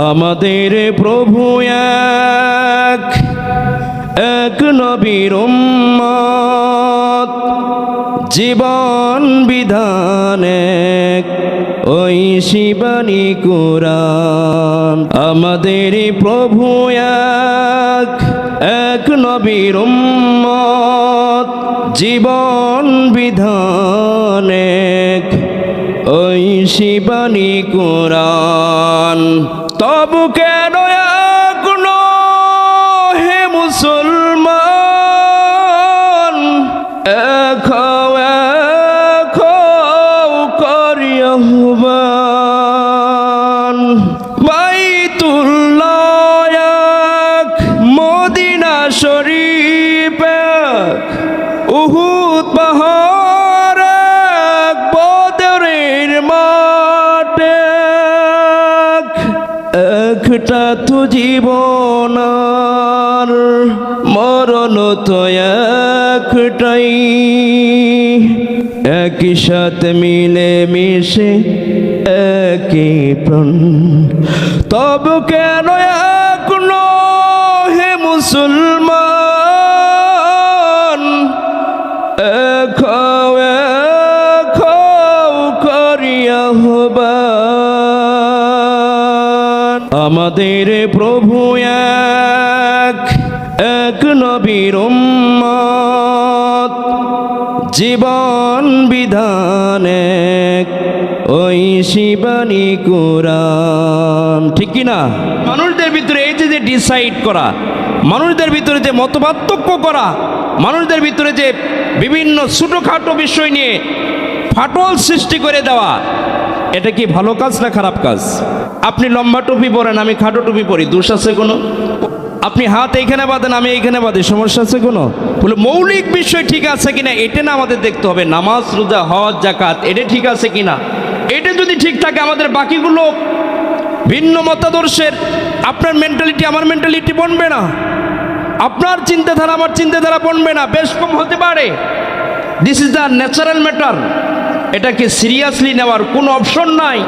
আমাদের প্রভু এক এক নবীর জীবন বিধান ওই শিবানী কুরান আমাদের প্রভু এক এক নবীর জীবন বিধান ওই শিবানী কুরান তবু কেন একই সাথে মিলে মিশে একই প্রাণ। তব কেন এখনও হে মুসলমান? এখাও এখাও করিয়া আমাদের প্রভু এক এক নবীর উম্মত জীবন বিধান ওই শিবানী কুরান ঠিক কি না মানুষদের ভিতরে এই যে যে ডিসাইড করা, মানুষদের ভিতরে যে মতপার্থক্য করা, মানুষদের ভিতরে যে বিভিন্ন ছোটোখাটো বিষয় নিয়ে ফাটল সৃষ্টি করে দেওয়া, এটা কি ভালো কাজ না খারাপ কাজ? আপনি লম্বা টুপি পরেন, আমি খাটো টুপি পরি, দোষ আছে কোনো? আপনি হাত এইখানে বাঁধেন, আমি এইখানে বাঁধি, সমস্যা আছে কোনো? বলে, মৌলিক বিষয় ঠিক আছে কিনা? এটা না আমাদের দেখতে হবে। নামাজ, রোজা, হজ জাকাত এটা ঠিক আছে কিনা? এটা যদি ঠিক থাকে, আমাদের বাকিগুলো ভিন্ন মতাদর্শের। আপনার মেন্টালিটি আমার মেন্টালিটি বনবে না। আপনার চিন্তাধারা, আমার চিন্তাধারা বনবে না। বেশ কম হতে পারে। This is the natural matter এটাকে সিরিয়াসলি নেওয়ার কোনো অপশন নাই।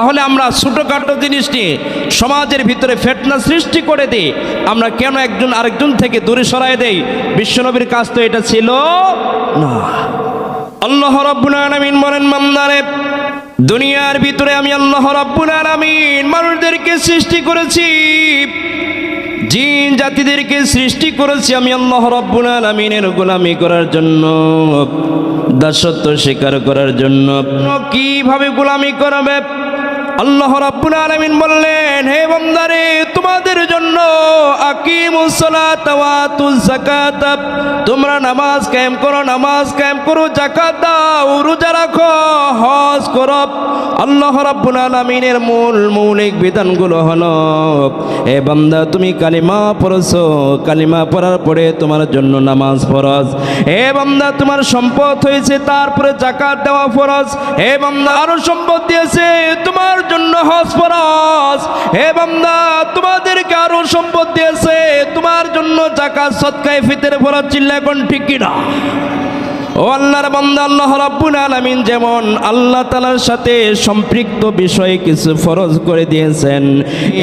তাহলে আমরা ছোটোখাটো জিনিস নিয়ে সমাজের ভিতরে ফেটনা সৃষ্টি করে দিই। আমরা কেন একজন আরেকজন থেকে দূরে সরাই দেই? বিশ্বনবীর কাজ তো এটা ছিল না। আল্লাহ রব্বুল বলেন মামদারে দুনিয়ার ভিতরে আমি আল্লাহ রব্বুল মানুষদেরকে সৃষ্টি করেছি। জিন জাতিদেরকে সৃষ্টি করেছি আমি আল্লাহ রব্বুল আলামিনের গোলামি করার জন্য, দাসত্ব স্বীকার করার জন্য। কীভাবে গোলামি করাবে? আল্লাহ রাব্বুল আলামিন বললেন হে বন্দারে তোমাদের জন্য আকিমুস তোমরা নামাজ করো নামাজ করো, যাকাত দাও, রোজা রাখো, হজ করো। আল্লাহ রাব্বুল আলামিনের মূল মৌলিক বিধানগুলো হলো হে বান্দা, তুমি কালিমা পড়ছো, কালিমা পড়ার পরে তোমার জন্য নামাজ ফরজ। হে বান্দা, তোমার সম্পদ হয়েছে, তারপরে জাকাত দেওয়া ফরজ। হে বান্দা, আরও সম্পদ দিয়েছে, তোমার জন্য হজ ফরজ। হে বান্দা, তোমাদেরকে আরও সম্পদ দিয়েছে তোমার জন্য জাকাত সৎকায় ফিতের ফরজ চিল্লা এখন ঠিক কিনা? ও আল্লাহর বান্দা, আল্লাহ রাব্বুল আলামিন যেমন আল্লাহ তাআলার সাথে সম্পৃক্ত বিষয়ে কিছু ফরজ করে দিয়েছেন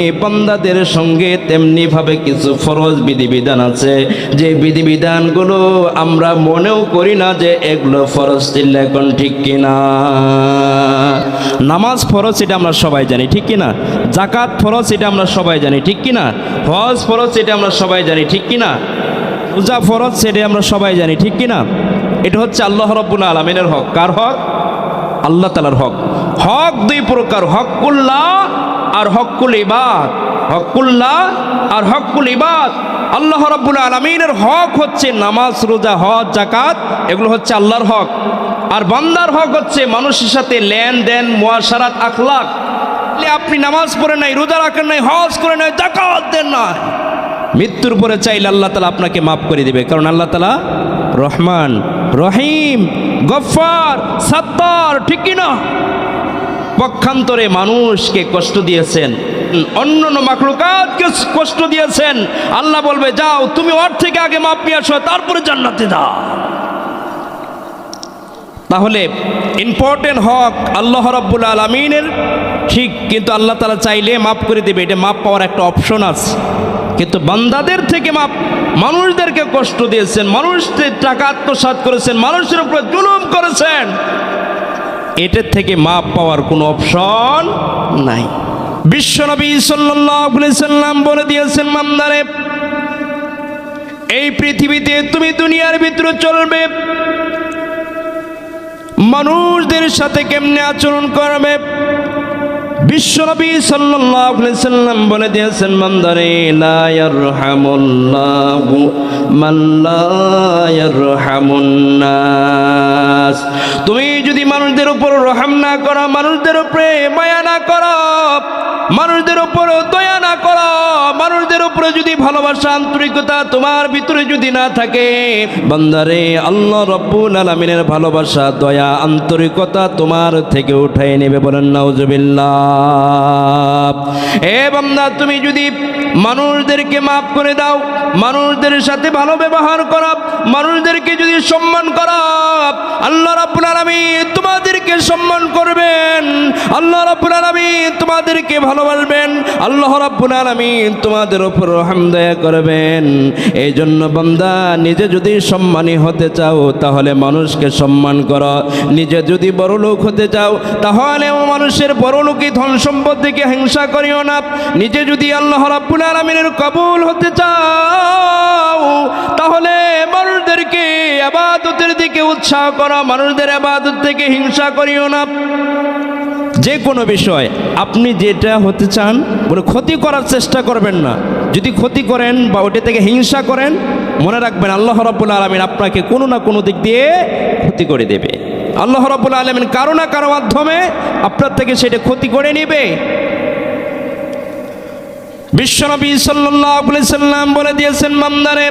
এই বান্দাদের সঙ্গে তেমনি ভাবে কিছু ফরজ বিধিবিধান আছে। যে বিধিবিধানগুলো আমরা মনেও করি না যে এগুলো ফরজ ছিল এখন ঠিক কিনা। নামাজ ফরজ এটা আমরা সবাই জানি, ঠিক কিনা? জাকাত ফরজ এটা আমরা সবাই জানি, ঠিক কিনা? হজ ফরজ এটা আমরা সবাই জানি, ঠিক কিনা? রোজা ফরজ সেটা আমরা সবাই জানি, ঠিক কিনা? এটা হচ্ছে আল্লাহ রব্বুল আলমিনের হক। কার হক? আল্লাহ তালার হক। হক দুই প্রকার, হকুল্লাহ আর হকুল ইবাদ। হকুল্লাহ আর হকুল ইবাদ। আল্লাহ রব্বুল আলমিনের হক হচ্ছে নামাজ, রোজা, হজ জাকাত এগুলো হচ্ছে আল্লাহর হক। আর বান্দার হক হচ্ছে মানুষের সাথে লেনদেন মুয়াশারাত আখলাক। আপনি নামাজ পড়ে নাই, রোজা রাখেন নাই, হজ করে নাই জাকাত দেন না মৃত্যুর পরে চাইলে আল্লাহ তালা আপনাকে মাফ করে দিবে। কারণ আল্লাহ তালা রহমান, রহিম গফার সাত্তার, ঠিক কিনা? পক্ষান্তরে মানুষকে কষ্ট দিয়েছেন অন্য অন্য মাকলুকাতকে কষ্ট দিয়েছেন। আল্লাহ বলবে, যাও, তুমি ওর থেকে আগে মাপ নিয়ে আসো, তারপরে জান্নাতে যাও। তাহলে ইম্পর্টেন্ট হক আল্লাহ রব্বুল আলমিনের, ঠিক, কিন্তু আল্লাহ তালা চাইলে মাফ করে দেবে। এটা মাপ পাওয়ার একটা অপশন আছে। কিন্তু বান্দাদের থেকে মাপ মানুষদেরকে কষ্ট দিয়েছেন, মানুষদের টাকা আত্মসাৎ করেছেন, মানুষের উপর জুলুম করেছেন। এটার থেকে মাপ পাওয়ার কোনো অপশন নাই। বিশ্বনবী সাল্লাম বলে দিয়েছেন মামদারে এই পৃথিবীতে তুমি দুনিয়ার ভিতরে চলবে। মানুষদের সাথে কেমনে আচরণ করবে? বিশ্বনবী সাল্লাম বলে দিয়েছেন মান নাস। তুমি যদি মানুষদের উপর রহম না করো, মানুষদের উপরে মায়া না করো, মানুষদের উপর দয়া না করো মানুষদের উপরে যদি ভালোবাসা, আন্তরিকতা তোমার ভিতরে যদি না থাকে, বান্দারে, আল্লাহ রব্বুল আলামিনের ভালোবাসা, দয়া, আন্তরিকতা তোমার থেকে উঠাই নেবে বলেন, নাউজুবিল্লাহ। এ বান্দা, তুমি যদি মানুষদেরকে মাফ করে দাও, মানুষদের সাথে ভালো ব্যবহার করো, মানুষদেরকে যদি সম্মান করো, আল্লাহ রাব্বুল আলামিন তোমাদেরকে সম্মান করবেন, আল্লাহ রাব্বুল আলামিন তোমাদেরকে ভালোবাসবেন, আল্লাহ রাব্বুল আলামিন তোমাদের উপর রহম দয়া করবেন। এই জন্য বান্দা, নিজে যদি সম্মানী হতে চাও, তাহলে মানুষকে সম্মান করো। নিজে যদি বড় লোক হতে চাও, তাহলে ও মানুষের বড় লোকই ধন সম্পদ থেকে হিংসা করিও না। নিজে যদি আল্লাহ রাব্বুল আলামিনের কবুল হতে চাও, তাহলে মানুষদেরকে আবাদতের দিকে উৎসাহ করো। মানুষদের আবাদত থেকে হিংসা করিও না। যে কোনো বিষয় আপনি যেটা হতে চান বলে ক্ষতি করার চেষ্টা করবেন না। যদি ক্ষতি করেন বা ওটা থেকে হিংসা করেন, মনে রাখবেন আল্লাহ রব্বুল আলমিন আপনাকে কোনো না কোনো দিক দিয়ে ক্ষতি করে দেবে। আল্লাহ রব্বুল আলমিন কারও না কারও মাধ্যমে আপনার থেকে সেটা ক্ষতি করে নেবে। বিশ্বনবী সাল্লাম বলে দিয়েছেন মামদারে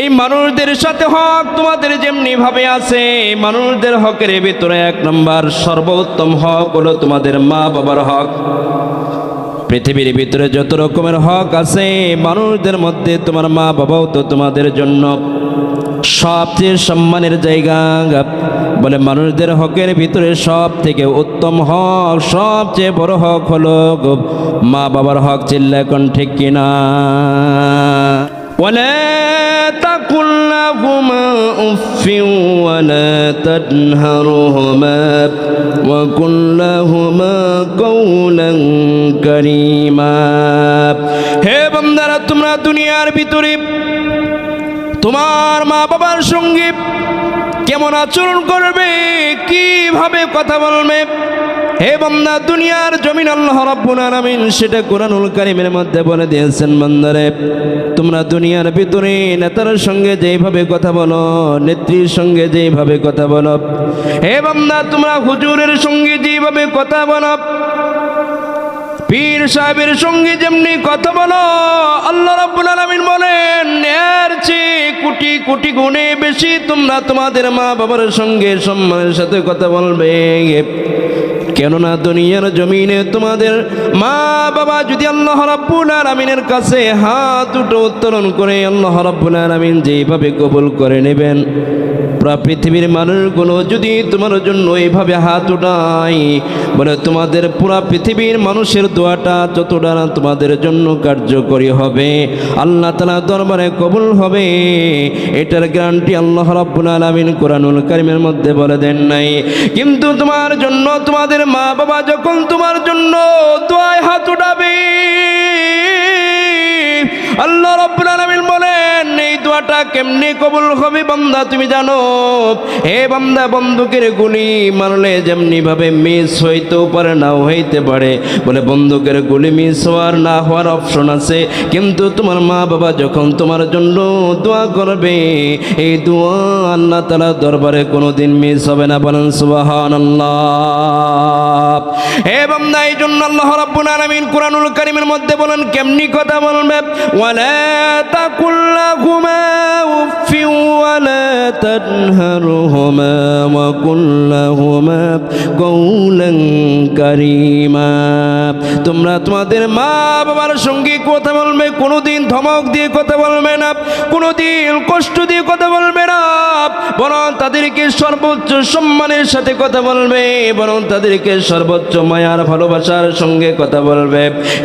এই মানুষদের সাথে হক তোমাদের যেমনি ভাবে আছে মানুষদের হকের ভিতরে এক নম্বর সর্বোত্তম হক হলো তোমাদের মা বাবার হক। পৃথিবীর ভিতরে যত রকমের হক আছে, মানুষদের মধ্যে তোমার মা বাবাও তো তোমাদের জন্য সবচেয়ে সম্মানের জায়গা। বলে মানুষদের হকের ভিতরে সব থেকে উত্তম হক, সবচেয়ে বড় হক হলো মা বাবার হক চিল্লা ঠিক কিনা? ولا تقل لهما اف ولا تنهرهما وقل لهما قولا كريما হে বন্দারা তোমরা দুনিয়ার ভিতরে তোমার মা বাবার সঙ্গে কেমন আচরণ করবে কিভাবে কথা বলবে হে বান্দা, দুনিয়ার জমিন আল্লাহ রাব্বুল আলামিন সেটা কোরআনুল কারীমের মধ্যে বলে দিয়েছেন বান্দারে, তোমরা দুনিয়ার ভিতরে নেতার সঙ্গে যেইভাবে কথা বলো, নেত্রীর সঙ্গে যেইভাবে কথা বলো, হে বান্দা, তোমরা হুজুরের সঙ্গে যেইভাবে কথা বলো, পীর সাহেবের সঙ্গে যেমনি কথা বলো, আল্লাহ রাব্বুল আলামিন বলেন, এর চেয়ে কোটি কোটি গুণে বেশি তোমরা তোমাদের মা বাবার সঙ্গে সম্মানের সাথে কথা বলবে। কেননা দুনিয়ার জমিনে তোমাদের মা বাবা যদি আল্লাহ রাব্বুল আলামিনের কাছে হাত দুটো উত্তোলন করে আল্লাহ রাব্বুল আলামিন যেইভাবে কবুল করে নেবেন, পুরা পৃথিবীর মানুষগুলো যদি তোমার জন্য এইভাবে হাত উঠাই বলে তোমাদের পুরা পৃথিবীর মানুষের দোয়াটা যতটা তোমাদের জন্য কার্যকরী হবে। আল্লাহ তালা দরবারে কবুল হবে। এটার গ্যারান্টি আল্লাহ রাব্বুল আলামিন কোরআনুল কারিমের মধ্যে বলে দেন নাই। কিন্তু তোমার জন্য তোমাদের মা বাবা যখন তোমার জন্য দোয়ায় হাত উঠাবে আল্লাহ রাব্বুল আলামিন বলেন, এই দোয়াটা কেমনে কবুল হবে বান্দা, তুমি জানো? হে বান্দা, বন্দুকের গুলি মারলে যেমনি ভাবে মিস হইতেও পারে, নাও হইতে পারে। বলে, বন্দুকের গুলি মিস হওয়ার না হওয়ার অপশন আছে। কিন্তু তোমার মা বাবা যখন তোমার জন্য দোয়া করবে, এই দোয়া আল্লাহ তালা দরবারে কোনোদিন মিস হবে না। বলেন সুবাহান আল্লাহ হে বান্দা এই জন্য আল্লাহ রাব্বুল আলামিন কোরআনুল কারীমের মধ্যে বলেন, কেমনি কথা বলবে? ওয়ালা তাকুল্লাহুমা উফি ওয়ালা তানহারহুমা ওয়া কুল্লাহুমা কওলান কারীমা তোমরা তোমাদের মা বাবার সঙ্গে কথা বলবে, কোনোদিন ধমক দিয়ে কথা বলবে না, কোনোদিন কষ্ট দিয়ে কথা বলবে না, বরং তাদেরকে সর্বোচ্চ সম্মানের সাথে কথা বলবে, বরং তাদেরকে সর্বোচ্চ মায়ার ভালোবাসার সঙ্গে কথা বলবে।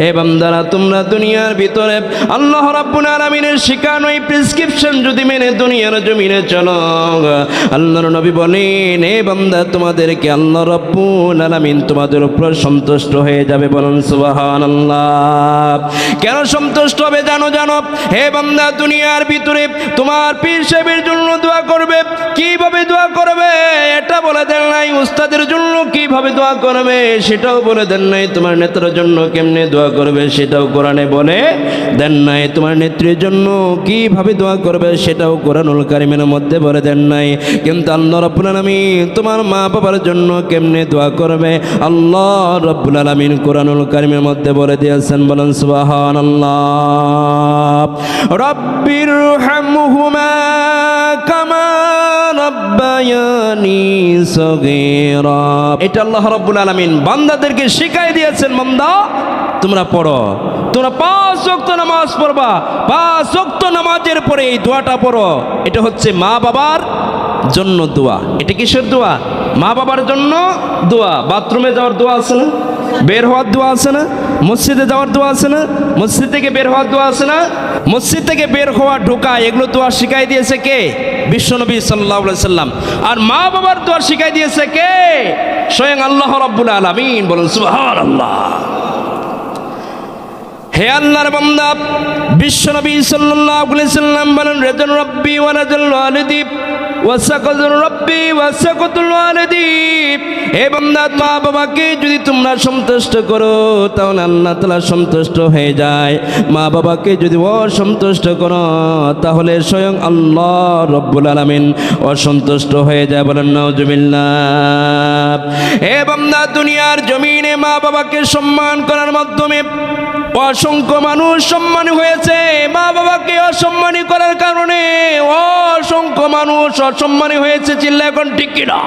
এ বান্দারা, তোমরা দুনিয়ার ভিতরে আল্লাহ রাব্বুল আলামিনের শিখানো এই প্রেসক্রিপশন যদি মেনে দুনিয়ার জমিনে চলো। আল্লাহর নবী বলেন, এ বান্দা, তোমাদেরকে আল্লাহ রাব্বুল আলামিন তোমাদের উপর সন্তুষ্ট হয়ে যাবে। বলুন, সুবহানাল্লাহ। কেন সন্তুষ্ট হবে জানো জানো? হে বান্দা, দুনিয়ার ভিতরে তোমার পীর সাহেবের জন্য দোয়া করবে। কীভাবে দোয়া করবে? এটা বলে দেন নাই। উস্তাদের জন্য কীভাবে দোয়া করবে? সেটাও বলে দেন নাই। তোমার নেতার জন্য কেমনে দোয়া করবে? সেটাও কোরআনে বলে দেন নাই। তোমার নেত্রীর জন্য কীভাবে দোয়া করবে সেটাও কোরআনুল কারিমের মধ্যে বলে দেন নাই। কিন্তু আল্লাহ রব্বুল আলামিন তোমার মা বাবার জন্য কেমনে দোয়া করবে? আল্লাহ রব্বুল আলামিন কোরআনুল কারিমের মধ্যে বলে দিয়েছেন, বলেন, সুবহানাল্লাহ। রব্বির হামহুমা কামা রব্বায়ানি সগীরা। বান্দাদেরকে শিখাই দিয়েছেন, বান্দা, তোমরা পড়ো। তোমরা পাঁচ ওয়াক্ত নামাজ পড়বা, পাঁচ ওয়াক্ত নামাজের পরে এই দোয়াটা পড়ো। এটা হচ্ছে মা বাবার জন্য দোয়া। এটা কিসের দোয়া? মা বাবার জন্য দোয়া। বাথরুমে যাওয়ার দোয়া আছে না? বের হওয়ার দোয়া আছে না? মসজিদে যাওয়ার দোয়া আছে না? মসজিদ থেকে বের হওয়ার দোয়া আছে না? মসজিদ থেকে বের হওয়া, ঢোকা, এগুলো দোয়া শিখাই দিয়েছে কে? বিশ্বনবী সাল্লাহ সাল্লাম। আর মা বাবার দোয়া শিখাই দিয়েছে কে? স্বয়ং আল্লাহ রব্বুল আলমিন বলুন সুহার আল্লাহ হে আল্লাহর বান্দা বিশ্বনবী সাল্লাল্লাহু আলাইহি সাল্লাম বলেন রেজন রব্বি ওয়া রেজন ওয়ালিদি। হে বান্দা, মা বাবাকে যদি তোমরা সন্তুষ্ট করো, তাহলে আল্লাহ তাআলা সন্তুষ্ট হয়ে যায়। মা বাবাকে যদি অসন্তুষ্ট করো, তাহলে স্বয়ং আল্লাহ রব্বুল আলামিন অসন্তুষ্ট হয়ে যায় বলেন, নাউজুবিল্লাহ। হে বান্দা, দুনিয়ার জমিনে মা বাবাকে সম্মান করার মাধ্যমে অসংখ্য মানুষ সম্মানী হয়েছে। মা বাবাকে অসম্মানী করার কারণে অসংখ্য মানুষ অসম্মানী হয়েছে চিল্লা এখন ঠিক কিনা?